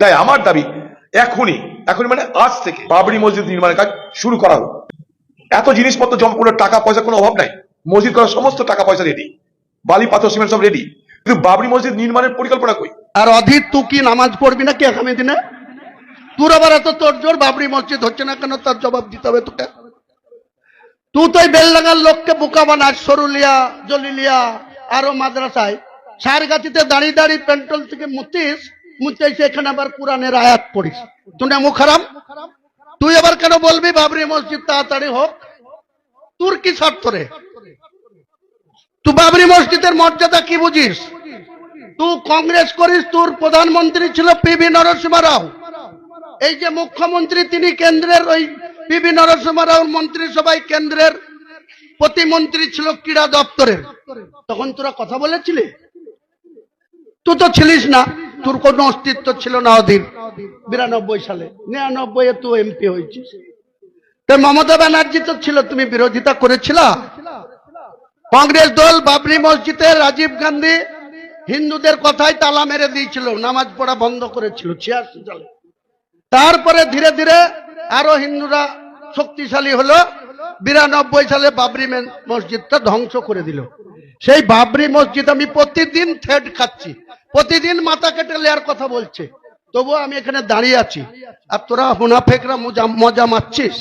তাই আমার দাবি এখনই এখনই মানে আজ থেকে বাবরি মসজিদ নির্মাণের কাজ শুরু করা হোক। এত জিনিসপত্র জমা কোনো টাকা পয়সা কোনো অভাব নাই। মসজিদ করার সমস্ত টাকা পয়সা রেডি বালি, পাথর, সিমেন্ট সব রেডি কিন্তু বাবরি মসজিদ নির্মাণের পরিকল্পনা কই? আর অধীর তুই কি নামাজ পড়বি নাকি আগামী দিনে? তোর আবার এত তোর জোর বাবরি মসজিদ হচ্ছে না কেন? তার জবাব দিতে হবে তোকে। তুই তো বেলডাঙ্গার লোককে বোকা বানাস, সরুলিয়া, জলিলিয়া, আরও মাদ্রাসায়। সার গাছিতে দাঁড়িয়ে দাঁড়িয়ে পেন্ট্রোল থেকে মুতিস। মুতে এখানে আবার কোরআনের আয়াত পড়িস। তুই মুখ খারাপ তুই আবার কেন বলবি, বাবরি মসজিদ তাড়াতাড়ি হোক? তোর কি স্বার্থ রে? তুই বাবরি মসজিদের মর্যাদা কি বুঝিস? তুই কংগ্রেস করিস, তোর প্রধানমন্ত্রী ছিল পি পিভি নরসিংহ রাও এই যে মুখ্যমন্ত্রী, তিনি কেন্দ্রের ওই পিভি নরসিংহ রাওর মন্ত্রিসভায় কেন্দ্রের প্রতিমন্ত্রী ছিল ক্রীড়া দপ্তরের। তখন তোরা কথা বলেছিলি? তুই তো ছিলিস না। তোর কোনো অস্তিত্ব ছিল না অধীর। বিরানব্বই সালে। নিরানব্বই এ তুই এমপি হয়েছিস। মমতা ব্যানার্জি তো ছিল, তুমি বিরোধিতা করেছিলা? কংগ্রেস দল, বাবরি মসজিদে রাজীব গান্ধী হিন্দুদের কথাই তালা মেরে দিয়েছিল, নামাজ পড়া বন্ধ করেছিল তারপরে ধীরে ধীরে আরও হিন্দুরা শক্তিশালী হলো, বিরানব্বই সালে বাবরি মসজিদটা ধ্বংস করে দিল। সেই বাবরি মসজিদ আমি প্রতিদিন থ্রেড খাচ্ছি। প্রতিদিন মাথা কেটে লেয়ার কথা বলছে। তবুও আমি এখানে দাঁড়িয়ে আছি। আর তোরা হুনাফেকরা মজা মজা মারছিস?